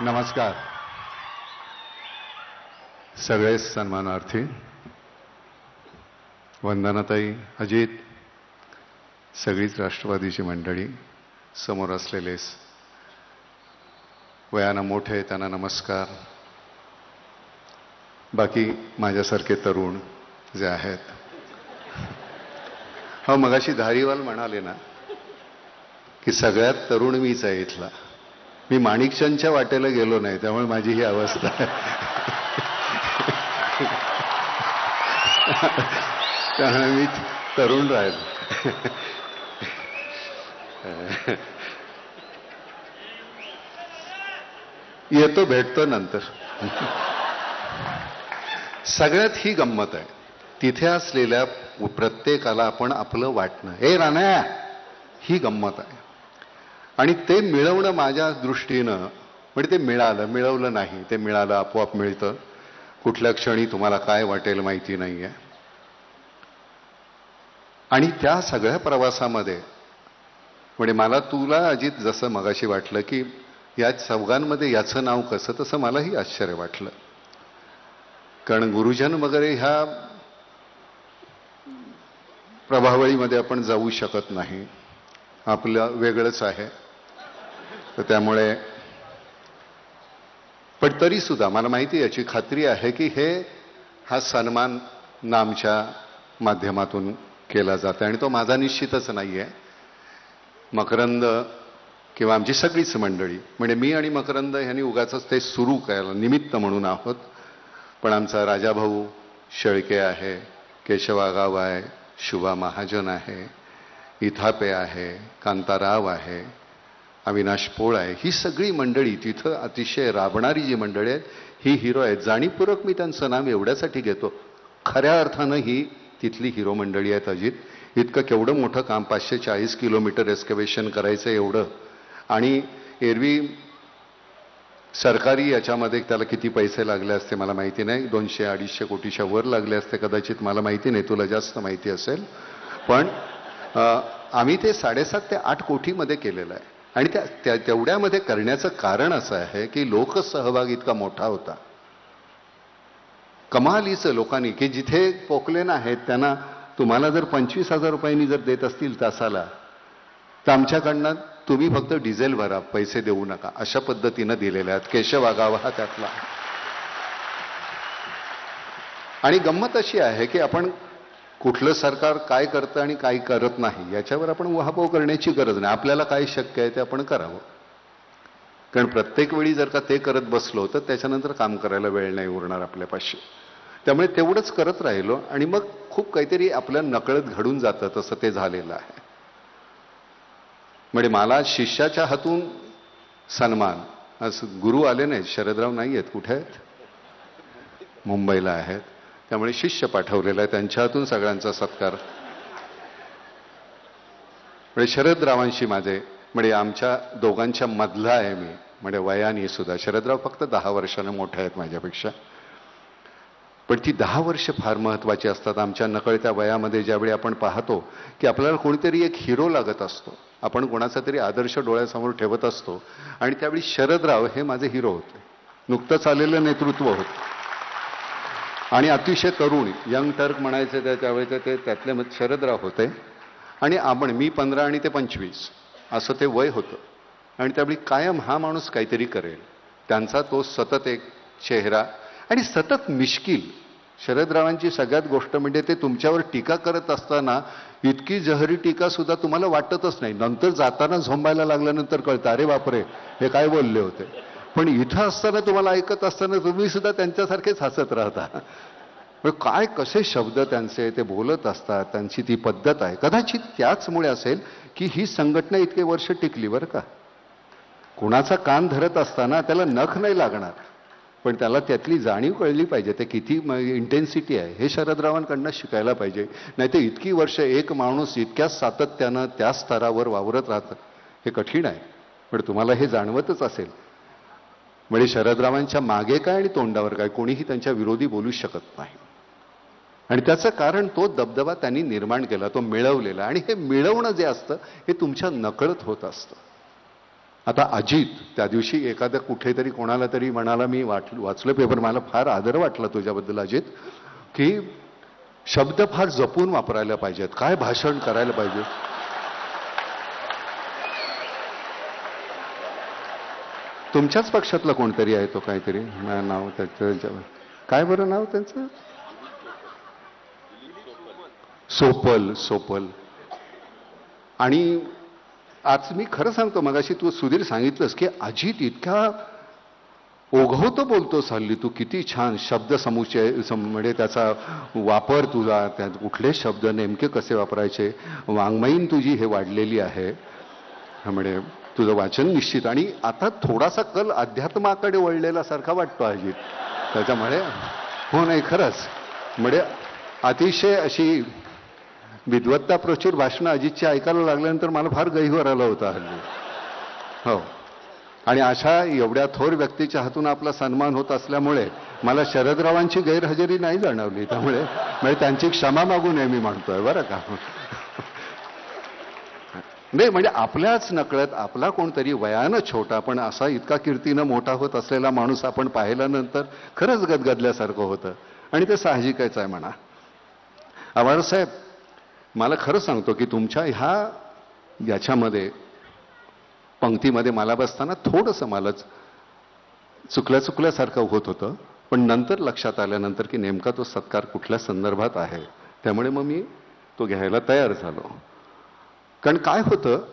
नमस्कार. सगळे सन्मानार्थी वंदनाताई अजित सगळीच राष्ट्रवादीची मंडळी समोर असलेले वयानं मोठे त्यांना नमस्कार. बाकी माझ्यासारखे तरुण जे आहेत. हा मगाशी धारीवाल म्हणाले ना की सगळ्यात तरुण मीच आहे इथला. मी माणिकशांच्या वाटेला गेलो नाही त्यामुळे माझी ही अवस्था. त्यामुळे मी तरुण राहिलो. येतो भेटतो नंतर. सगळ्यात ही गंमत आहे. तिथे असलेल्या प्रत्येकाला आपण आपलं वाटणं. हे राणा ही गंमत आहे. आणि ते मिळवणं माझ्या दृष्टीनं म्हणजे ते मिळालं मिळवलं नाही ते मिळालं आपोआप मिळतं. कुठल्या क्षणी तुम्हाला काय वाटेल माहिती नाही आहे आणि त्या सगळ्या प्रवासामध्ये म्हणजे मला तुला अजित जसं मगाशी वाटलं की या चौघांमध्ये याचं नाव कसं तसं मलाही आश्चर्य वाटलं. कारण गुरुजन वगैरे ह्या प्रभावळीमध्ये आपण जाऊ शकत नाही. आपलं वेगळंच आहे. तर त्यामुळे पण तरीसुद्धा मला माहिती याची खात्री आहे की हे हा सन्मान नामच्या माध्यमातून केला जातो आणि तो माझा निश्चितच नाही आहे मकरंद किंवा आमची सगळीच मंडळी म्हणजे मी आणि मकरंद ह्यांनी उगाच ते सुरू करायला निमित्त म्हणून आहोत. पण आमचा राजाभाऊ शेळके आहे केशवागाव आहे शुभा महाजन आहे इथापे आहे कांताराव आहे अविनाश पोळ आहे. ही सगळी मंडळी तिथं अतिशय राबणारी जी मंडळी आहेत ही हिरो आहेत. जाणीवपूर्वक मी त्यांचं नाव एवढ्यासाठी घेतो. खऱ्या अर्थानं ही तिथली हिरो मंडळी आहेत अजित. इतकं केवढं मोठं काम पाचशे चाळीस किलोमीटर एस्कवेशन करायचं एवढं. आणि एरवी सरकारी याच्यामध्ये त्याला किती पैसे लागले असते मला माहिती नाही. दोनशे अडीचशे कोटीच्या वर लागले असते कदाचित. मला माहिती नाही. तुला जास्त माहिती असेल. पण आम्ही ते साडेसात ते आठ कोटीमध्ये केलेलं आहे. आणि त्या तेवढ्यामध्ये करण्याचं कारण असं आहे की लोकसहभाग इतका मोठा होता. कमालीचं लोकांनी की जिथे पोकलेन आहेत त्यांना तुम्हाला जर पंचवीस हजार रुपयांनी जर देत असतील तासाला तर आमच्याकडनं तुम्ही फक्त डिझेल भरा पैसे देऊ नका अशा पद्धतीनं दिलेल्या आहेत. केशव आगावा हा त्यातला. आणि गंमत अशी आहे की आपण कुठलं सरकार काय करतं आणि काय करत नाही याच्यावर आपण उहापोह करण्याची गरज नाही. आपल्याला काय शक्य आहे ते आपण करावं. कारण प्रत्येक वेळी जर का ते करत बसलो तर त्याच्यानंतर काम करायला वेळ नाही उरणार आपल्यापाशी त्यामुळे तेवढंच करत राहिलो आणि मग खूप काहीतरी आपल्या नकळत घडून जातं तसं ते झालेलं आहे. म्हणजे मला शिष्याच्या हातून सन्मान. असं गुरु आले नाहीत शरदराव नाही आहेत. कुठे आहेत? मुंबईला आहेत. त्यामुळे शिष्य पाठवलेला आहे. त्यांच्या हातून सगळ्यांचा सत्कार. म्हणजे शरदरावांशी माझे म्हणजे आमच्या दोघांच्या मधला आहे मी. म्हणजे वयाने सुद्धा. शरदराव फक्त दहा वर्षानं मोठे आहेत माझ्यापेक्षा. पण ती दहा वर्ष फार महत्त्वाची असतात. आमच्या नकळत्या वयामध्ये ज्यावेळी आपण पाहतो की आपल्याला कोणीतरी एक हिरो लागत असतो. आपण कोणाचा तरी आदर्श डोळ्यासमोर ठेवत असतो. आणि त्यावेळी शरदराव हे माझे हिरो होते. नुकतंच आलेलं नेतृत्व होतं. आणि अतिशय तरुण यंग टर्क म्हणायचे त्या त्यावेळेचे ते त्यातले मग शरदराव होते. आणि आपण मी पंधरा आणि ते पंचवीस असं ते वय होतं. आणि त्यावेळी कायम हा माणूस काहीतरी करेल. त्यांचा तो सतत एक चेहरा. आणि सतत मिश्किल. शरदरावांची सगळ्यात गोष्ट म्हणजे ते तुमच्यावर टीका करत असताना इतकी जहरी टीका सुद्धा तुम्हाला वाटतच नाही. नंतर जाताना झोंबायला लागल्यानंतर कळतं अरे बापरे हे काय बोलले होते? पण इथं असताना तुम्हाला ऐकत असताना तुम्ही सुद्धा त्यांच्यासारखेच हसत राहता. म्हणजे काय कसे शब्द त्यांचे ते बोलत असतात त्यांची ती पद्धत आहे. कदाचित त्याचमुळे असेल की ही संघटना इतके वर्ष टिकली बरं का. कुणाचा कान धरत असताना त्याला नख नाही लागणार पण त्याला त्यातली जाणीव कळली पाहिजे. ते किती इंटेन्सिटी आहे. हे शरदरावांकडनं शिकायला पाहिजे. नाही ते इतकी वर्ष एक माणूस इतक्या सातत्यानं त्या स्तरावर वावरत राहतं हे कठीण आहे. पण तुम्हाला हे जाणवतच असेल म्हणजे शरदरावांच्या मागे काय आणि तोंडावर काय कोणीही त्यांच्या विरोधी बोलू शकत नाही. आणि त्याचं कारण तो दबदबा त्यांनी निर्माण केला तो मिळवलेला. आणि हे मिळवणं जे असतं हे तुमच्या नकळत होत असतं. आता अजित त्या दिवशी एखाद्या कुठेतरी कोणाला तरी म्हणाला मी वाट वाचलं पेपर मला फार आदर वाटला तुझ्याबद्दल अजित की शब्द फार जपून वापरायला पाहिजेत. काय भाषण करायला पाहिजे? तुमच्याच पक्षातला कोणतरी आहे तो काहीतरी? नाव त्याचं काय बरं नाव त्यांचं? सोपल सोपल. आणि आज मी खरं सांगतो मगाशी तू सुधीर सांगितलंस की अजित इतका ओघवतो बोलतो हल्ली तू किती छान शब्द समुच्चय सम- म्हणजे त्याचा वापर तुझा त्यात कुठले शब्द नेमके कसे वापरायचे? वाङ्मयीन तुझी हे वाढलेली आहे. म्हणजे तुझं वाचन निश्चित. आणि आता थोडासा कल अध्यात्माकडे वळलेला सारखा वाटतो अजित. त्याच्यामुळे हो नाही खरंच. म्हणजे अतिशय अशी विद्वत्ता प्रचूर भाषणं अजितची ऐकायला लागल्यानंतर मला फार गहिवर आला होता हल्ली. हो. आणि अशा एवढ्या थोर व्यक्तीच्या हातून आपला सन्मान होत असल्यामुळे मला शरदरावांची गैरहजेरी नाही जाणवली. त्यामुळे म्हणजे त्यांची क्षमा मागू नये मी म्हणतोय बरं का? नाही म्हणजे आपल्याच नकळत आपला कोणतरी वयानं छोटा पण असा इतका कीर्तीनं मोठा होत असलेला माणूस आपण पाहिल्यानंतर खरंच गदगदल्यासारखं होतं. आणि ते साहजिकच आहे म्हणा. आवार साहेब मला खरं सांगतो की तुमच्या ह्या याच्यामध्ये पंक्तीमध्ये मला बसताना थोडंसं मलाच चुकल्या चुकल्यासारखं होत होतं. पण नंतर लक्षात आल्यानंतर की नेमका तो सत्कार कुठल्या संदर्भात आहे त्यामुळे मग मी तो घ्यायला तयार झालो. कारण काय होतं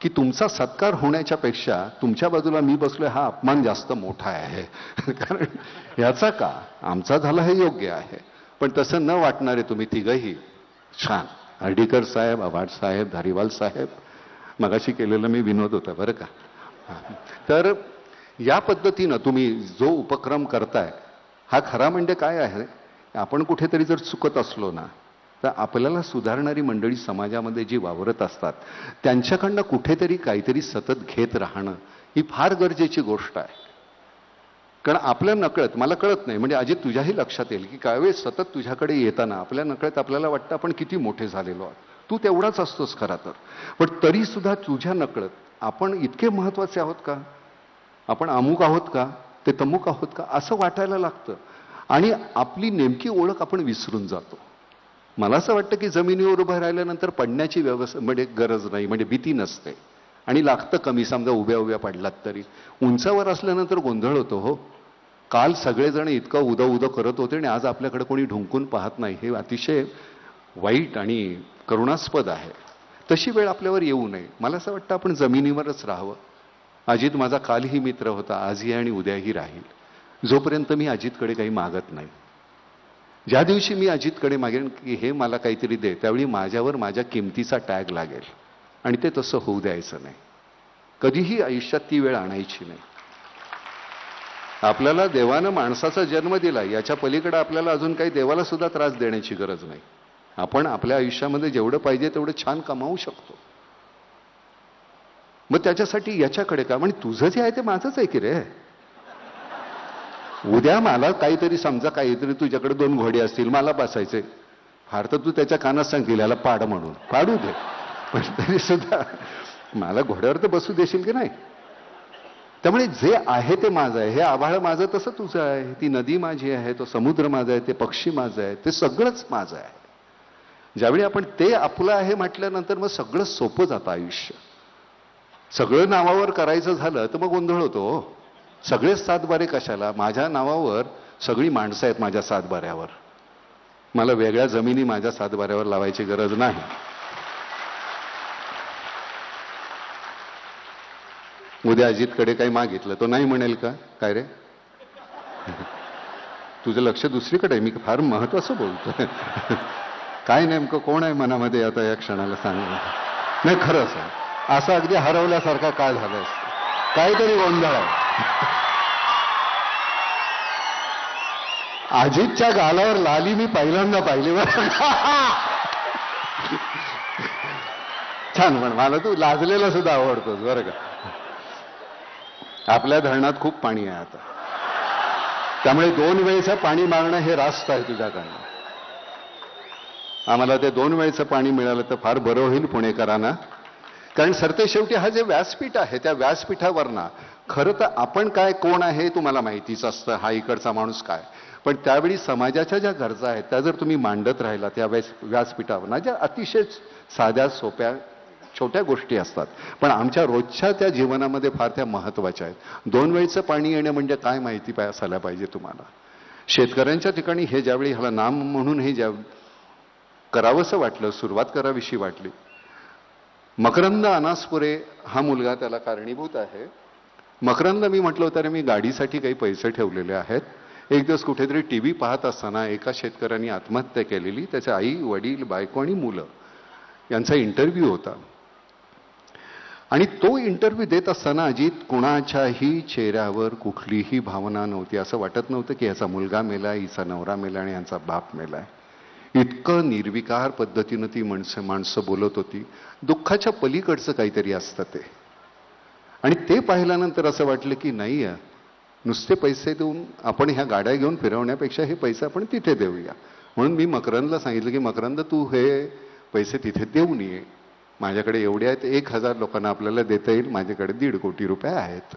की तुमचा सत्कार होण्याच्या पेक्षा तुमच्या बाजूला मी बसलोय हा अपमान जास्त मोठा आहे. कारण याचा का? आमचा झाला हे योग्य आहे. पण तसं न वाटणारे तुम्ही तिघही छान. हर्डीकर साहेब आव्हाड साहेब धारीवाल साहेब मगाशी केलेलं मी विनोद होता बरं का? तर या पद्धतीनं तुम्ही जो उपक्रम करताय हा खरा म्हणजे काय आहे? आपण कुठेतरी जर चुकत असलो ना तर आपल्याला सुधारणारी मंडळी समाजामध्ये जी वावरत असतात त्यांच्याकडनं कुठेतरी काहीतरी सतत घेत राहणं ही फार गरजेची गोष्ट आहे. कारण आपल्या नकळत मला कळत नाही म्हणजे अजित तुझ्याही लक्षात येईल की काय वेळेस सतत तुझ्याकडे येताना आपल्या नकळत आपल्याला वाटतं आपण किती मोठे झालेलो आहोत. तू तेवढाच असतोस खरा तर. पण तरी सुद्धा तुझ्या नकळत आपण इतके महत्त्वाचे आहोत का? आपण अमुक आहोत का? ते तमुक आहोत का? असं वाटायला लागतं. आणि आपली नेमकी ओळख आपण विसरून जातो. मला असं वाटतं की जमिनीवर उभं राहिल्यानंतर पडण्याची व्यवस्था म्हणजे गरज नाही म्हणजे भीती नसते. आणि लागतं कमी समजा उभ्या उभ्या पडलात तरी. उंचावर असल्यानंतर गोंधळ होतो हो. काल सगळेजण इतकं उदं उदं करत होते आणि आज आपल्याकडे कोणी ढुंकून पाहत नाही. हे अतिशय वाईट आणि करुणास्पद आहे. तशी वेळ आपल्यावर येऊ नये. मला असं वाटतं आपण जमिनीवरच राहावं. अजित माझा कालही मित्र होता. आजही आणि उद्याही राहील. जोपर्यंत मी अजितकडे काही मागत नाही. ज्या दिवशी मी अजितकडे मागेन की हे मला काहीतरी दे त्यावेळी माझ्यावर माझ्या किमतीचा टॅग लागेल. आणि ते तसं होऊ द्यायचं नाही. कधीही आयुष्यात ती वेळ आणायची नाही. आपल्याला देवानं माणसाचा जन्म दिला याच्या पलीकडे आपल्याला अजून काही देवाला सुद्धा त्रास देण्याची गरज नाही. आपण आपल्या आयुष्यामध्ये जेवढं पाहिजे तेवढं छान कमावू शकतो. मग त्याच्यासाठी याच्याकडे का? म्हणजे तुझं जे आहे ते माझंच आहे की रे? उद्या मला काहीतरी समजा काहीतरी तुझ्याकडे दोन घोडे असतील मला बसायचे. फार तर तू त्याच्या कानात सांगतील ह्याला पाड म्हणून. पाडू दे. पण तरी सुद्धा मला घोड्यावर तर बसू देशील की नाही? त्यामुळे जे आहे ते माझं आहे. हे आभाळ माझं तसं तुझं आहे. ती नदी माझी आहे तो समुद्र माझा आहे ते पक्षी माझं आहे ते सगळंच माझं आहे. ज्यावेळी आपण ते आपलं आहे म्हटल्यानंतर मग सगळं सोपं जातं आयुष्य. सगळं नावावर करायचं झालं तर मग गोंधळ होतो हो. सगळेच सातबारे कशाला? माझ्या नावावर सगळी माणसं आहेत माझ्या सातबाऱ्यावर. मला वेगळ्या जमिनी माझ्या सातबाऱ्यावर लावायची गरज नाही. उद्या अजितकडे काही मागितलं. तो नाही म्हणेल का? काय रे? तुझं लक्ष दुसरीकडे मी फार महत्वाचं बोलतोय. काय नेमकं कोण आहे मनामध्ये आता या क्षणाला सांग? नाही खरंच आहे असं अगदी हरवल्यासारखा काय झालं काहीतरी गोंधळ आहे. अजितच्या गालावर लाली मी पहिल्यांदा पाहिली. बरं छान म्हण मला तू लाजलेला सुद्धा आवडतोस बरं का? आपल्या धरणात खूप पाणी आहे आता. त्यामुळे दोन वेळेचं पाणी मागणं हे रास्त आहे तुझ्याकडनं. आम्हाला ते दोन वेळेचं पाणी मिळालं तर फार बरं होईल पुणेकरांना. कारण सरतेशेवटी हा जे व्यासपीठ आहे त्या व्यासपीठावरना खरं तर आपण काय कोण आहे हे तुम्हाला माहितीच असतं हा इकडचा माणूस काय. पण त्यावेळी समाजाच्या ज्या गरजा आहेत त्या जर तुम्ही मांडत राहिला त्या व्यास व्यासपीठावर ज्या अतिशय साध्या सोप्या छोट्या गोष्टी असतात. पण आमच्या रोजच्या त्या जीवनामध्ये फार त्या महत्त्वाच्या आहेत. दोन वेळचं पाणी येणं म्हणजे काय माहिती पाय असायला पाहिजे तुम्हाला. शेतकऱ्यांच्या ठिकाणी हे ज्यावेळी ह्याला नाम म्हणून हे ज्या करावंसं वाटलं सुरुवात करावीशी वाटली मकरंद अनासपुरे हा मुलगा त्याला कारणीभूत आहे. मकरंद मी म्हटलं होतं मी गाडीसाठी काही पैसे ठेवलेले आहेत. एक दिवस कुठेतरी टी व्ही पाहत असताना एका शेतकऱ्याने आत्महत्या केलेली. त्याचे आई वडील बायको आणि मुलं यांचा इंटरव्ह्यू होता. आणि तो इंटरव्ह्यू देत असताना अजित कुणाच्याही चेहऱ्यावर कुठलीही भावना नव्हती. असं वाटत नव्हतं की याचा मुलगा मेला हिचा नवरा मेला आणि यांचा बाप मेलाय. इतकं निर्विकार पद्धतीनं ती माणसं माणसं बोलत होती. दुःखाच्या पलीकडचं काहीतरी असतं ते. आणि ते पाहिल्यानंतर असं वाटलं की नाही आहे. नुसते पैसे देऊन आपण ह्या गाड्या घेऊन फिरवण्यापेक्षा हे पैसे आपण तिथे देऊया. म्हणून मी मकरंदला सांगितलं की मकरंद तू हे पैसे तिथे देऊन ये. माझ्याकडे एवढे आहेत एक हजार लोकांना आपल्याला देता येईल. माझ्याकडे दीड कोटी रुपये आहेत.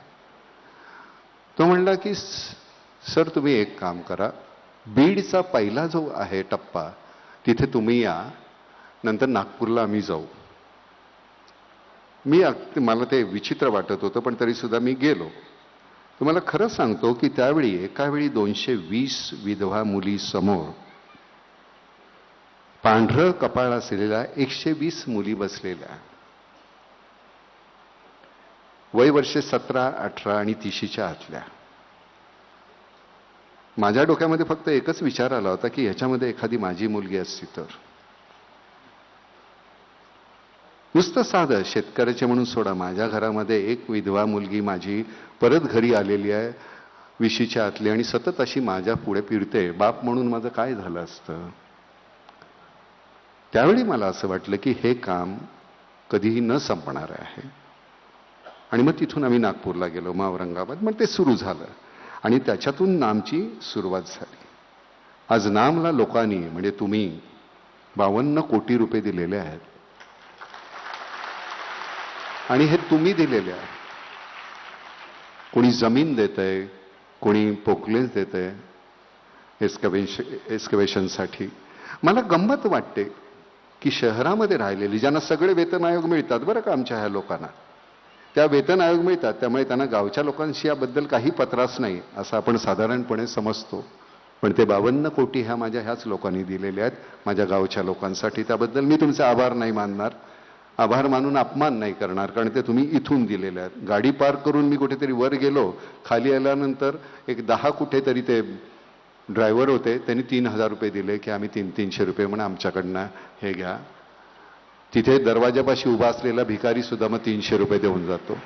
तो म्हणला की सर तुम्ही एक काम करा. बीडचा पहिला जो आहे टप्पा तिथे तुम्ही या नंतर नागपूरला आम्ही जाऊ. मी मला ते विचित्र वाटत होतं पण तरीसुद्धा मी गेलो. तुम्हाला खरं सांगतो की त्यावेळी एका वेळी दोनशे वीस विधवा मुलीसमोर पांढरं कपाळ असलेल्या एकशे वीस मुली बसलेल्या. वय वर्षे सतरा अठरा आणि तिशीच्या आतल्या. माझ्या डोक्यामध्ये फक्त एकच विचार आला होता की ह्याच्यामध्ये एखादी माझी मुलगी असती तर. नुसतं साधं शेतकऱ्याचे म्हणून सोडा. माझ्या घरामध्ये एक विधवा मुलगी माझी परत घरी आलेली आहे विशीच्या आतली आणि सतत अशी माझ्या पुढे फिरते बाप म्हणून माझं काय झालं असतं? त्यावेळी मला असं वाटलं की हे काम कधीही न संपणार आहे. आणि मग तिथून आम्ही नागपूरला गेलो मग औरंगाबाद. मग ते सुरू झालं. आणि त्याच्यातून नामची सुरुवात झाली. आज नामला लोकांनी म्हणजे तुम्ही बावन्न कोटी रुपये दिलेले आहेत. आणि हे तुम्ही दिलेले आहे कोणी जमीन देत आहे कोणी पोकलेस देत आहे एस्कवेश एस्कवेशनसाठी मला गंमत वाटते की शहरामध्ये राहिलेली ज्यांना सगळे वेतन आयोग मिळतात बरं का आमच्या ह्या लोकांना? त्या वेतन आयोग मिळतात त्यामुळे त्यांना गावच्या लोकांशी याबद्दल काही पत्रास नाही असं आपण साधारणपणे समजतो. पण ते बावन्न कोटी ह्या माझ्या ह्याच लोकांनी दिलेले आहेत माझ्या गावच्या लोकांसाठी. त्याबद्दल मी तुमचे आभार नाही मानणार. आभार मानून अपमान नाही करणार कारण ते तुम्ही इथून दिलेले आहेत. गाडी पार्क करून मी कुठेतरी वर गेलो खाली आल्यानंतर एक दहा कुठेतरी ते ड्रायव्हर होते त्यांनी तीन हजार रुपये दिले की आम्ही तीन तीनशे रुपये म्हणून आमच्याकडनं हे घ्या. तिथे दरवाजापाशी उभा असलेला भिकारी सुद्धा मग तीनशे रुपये देऊन जातो.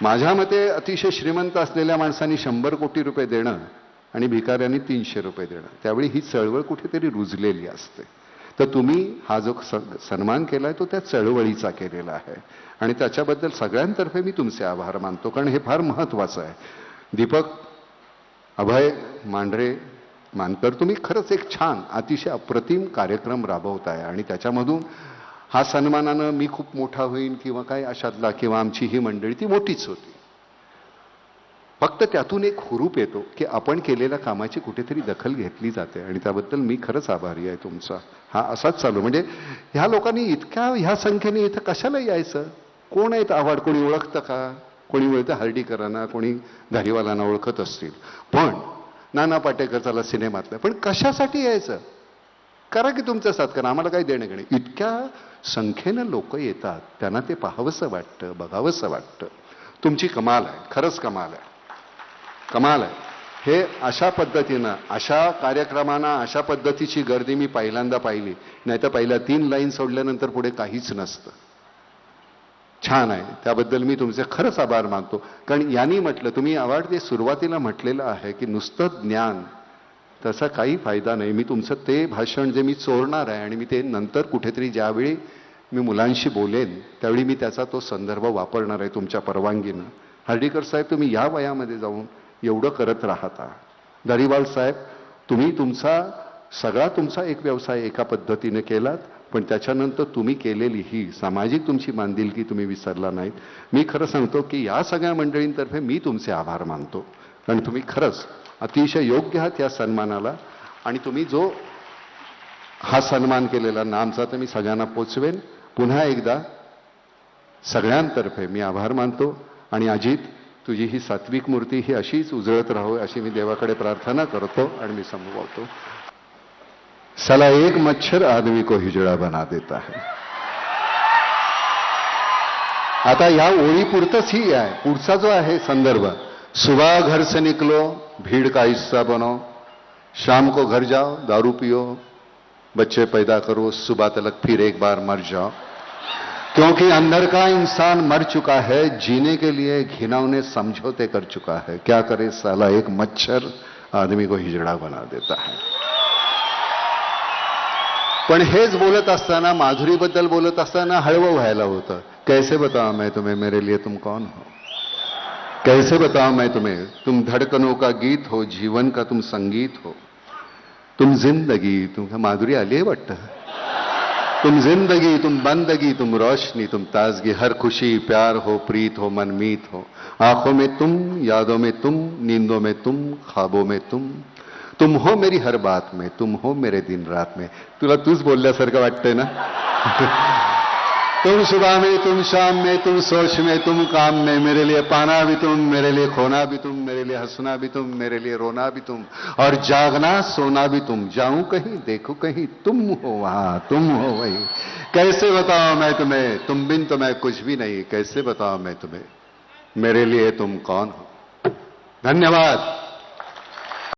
माझ्या मते अतिशय श्रीमंत असलेल्या माणसांनी शंभर कोटी रुपये देणं आणि भिकाऱ्यांनी तीनशे रुपये देणं. त्यावेळी ही चळवळ कुठेतरी रुजलेली असते. तर तुम्ही हा जो स- सन्मान आहे तो त्या चळवळीचा केलेला आहे. आणि त्याच्याबद्दल सगळ्यांतर्फे मी तुमचे आभार मानतो कारण हे फार महत्वाचं आहे. दीपक अभय मांढरे मानकर तुम्ही खरंच एक छान अतिशय अप्रतिम कार्यक्रम राबवताय. आणि त्याच्यामधून हा सन्मानानं मी खूप मोठा होईन किंवा काय अशातला किंवा आमची ही मंडळी ती मोठीच होती. फक्त त्यातून एक हुरूप येतो की आपण केलेल्या कामाची कुठेतरी दखल घेतली जाते. आणि त्याबद्दल मी खरंच आभारी आहे तुमचा. हा असाच चालू. म्हणजे ह्या लोकांनी इतक्या ह्या संख्येने इथं कशाला यायचं? कोण आहेत आव्हाड? कोणी ओळखतं का? कोणी ओळखतं हर्डीकरांना कोणी धारीवालांना ओळखत असतील. पण नाना पाटेकरचाला सिनेमातलं. पण कशासाठी यायचं? करा की तुमचं सत्कार आम्हाला काही देणं घेणे. इतक्या संख्येनं लोक येतात. त्यांना ते पाहावंसं वाटतं बघावंसं वाटतं. तुमची कमाल आहे खरंच कमाल आहे. कमाल आहे. हे अशा पद्धतीनं अशा कार्यक्रमांना अशा पद्धतीची गर्दी मी पहिल्यांदा पाहिली. नाही तर पहिल्या तीन लाईन सोडल्यानंतर पुढे काहीच नसतं. छान आहे. त्याबद्दल मी तुमचे खरंच आभार मानतो. कारण यांनी म्हटलं तुम्ही अवार्ड ते सुरुवातीला म्हटलेलं आहे की नुसतं ज्ञान तसा काही फायदा नाही. मी तुमचं ते भाषण जे मी चोरणार आहे आणि मी ते नंतर कुठेतरी ज्यावेळी मी मुलांशी बोलेन त्यावेळी मी त्याचा तो संदर्भ वापरणार आहे तुमच्या परवानगीनं. हर्डीकर साहेब तुम्ही या वयामध्ये जाऊन एवढं करत राहता. दरीवाल साहेब तुम्ही तुमचा सगळा तुमचा एक व्यवसाय एका पद्धतीने केलात. पण त्याच्यानंतर तुम्ही केलेली ही सामाजिक तुमची बांधिलकी तुम्ही विसरला नाहीत. मी खरं सांगतो की या सगळ्या मंडळींतर्फे मी तुमचे आभार मानतो. कारण तुम्ही खरंच अतिशय योग्य आहात या सन्मानाला. आणि तुम्ही जो हा सन्मान केलेला नामचा तर मी सगळ्यांना पोचवेन. पुन्हा एकदा सगळ्यांतर्फे मी आभार मानतो. आणि अजित तुझी ही सात्विक मूर्ती ही अशीच उजळत राहो अशी मी देवाकडे प्रार्थना करतो आणि मी संभवतो. साला एक मच्छर आदमी को हिजड़ा बना देता है। आता या ओळीपुरतच ही आहे पुढचा जो आहे संदर्भ। सुबह घर से निकलो, भीड़ का हिस्सा बनो, शाम को घर जाओ, दारू पियो, बच्चे पैदा करो, सुबह तलक फिर एक बार मर जाओ। क्योंकि अंदर का इंसान मर चुका है, जीने के लिए घिनौने समझौते कर चुका है। क्या करे साला एक मच्छर आदमी को हिजड़ा बना देता है। पण हेच बोलत असताना, माधुरीबद्दल बोलत असताना हळवं व्हायला होतं. कैसे बताओ मैं तुम्हें, मेरे लिए तुम कौन हो? कैसे बताओ मैं तुम्हें, तुम धड़कनों का गीत हो, जीवन का तुम संगीत हो? तुम ज़िंदगी, तुम, माधुरी आली आहे वाटतं तुम ज़िंदगी, तुम बंदगी, तुम रोशनी, तुम ताजगी, हर खुशी, प्यार हो, प्रीत हो मनमीत हो। आँखों में तुम, यादों में तुम, नींदों में तुम, ख्वाबों में तुम। तुम हो मेरी हर बात में, तुम हो मेरे दिन रात में। तुला तूच बोलल्यासारखं वाटतंय ना? तुम सुबह में, तुम शाम में, तुम सोच में, तुम काम में, मेरे लिए पाना भी तुम, मेरे लिए खोना भी तुम, मेरे लिए हंसना भी तुम, मेरे लिए रोना भी तुम, और जागना, सोना भी तुम। जाऊँ कहीं, देखो कहीं, तुम हो वहाँ, तुम हो वही। कैसे बताओ मैं तुम्हें? तुम बिन तो मैं कुछ भी नहीं। कैसे बताओ मैं तुम्हें? मेरे लिए तुम कौन हो? धन्यवाद।